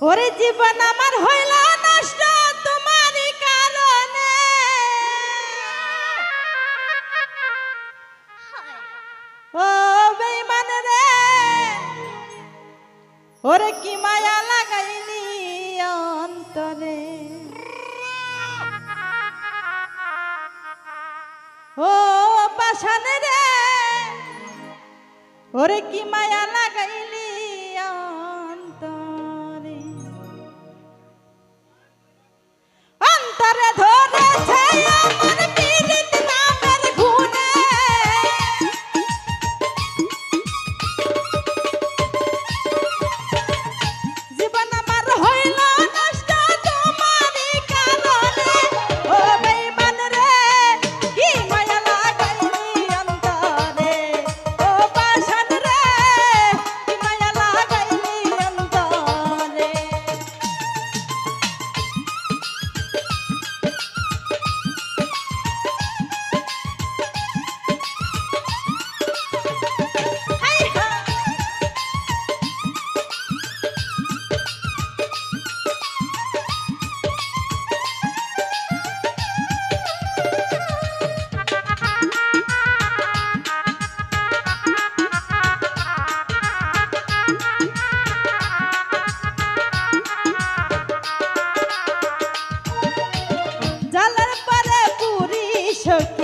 ওরে জীবন আমার হইল নষ্ট তোমার কারণে। ও বেমান রে, ওরে কি মায়া লাগাইলি অন্তরে? ও পাশানে রে, ওরে কি মায়া লাগাইলি shook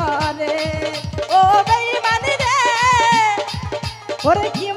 করে ও বেইমানি রে। ওরে কি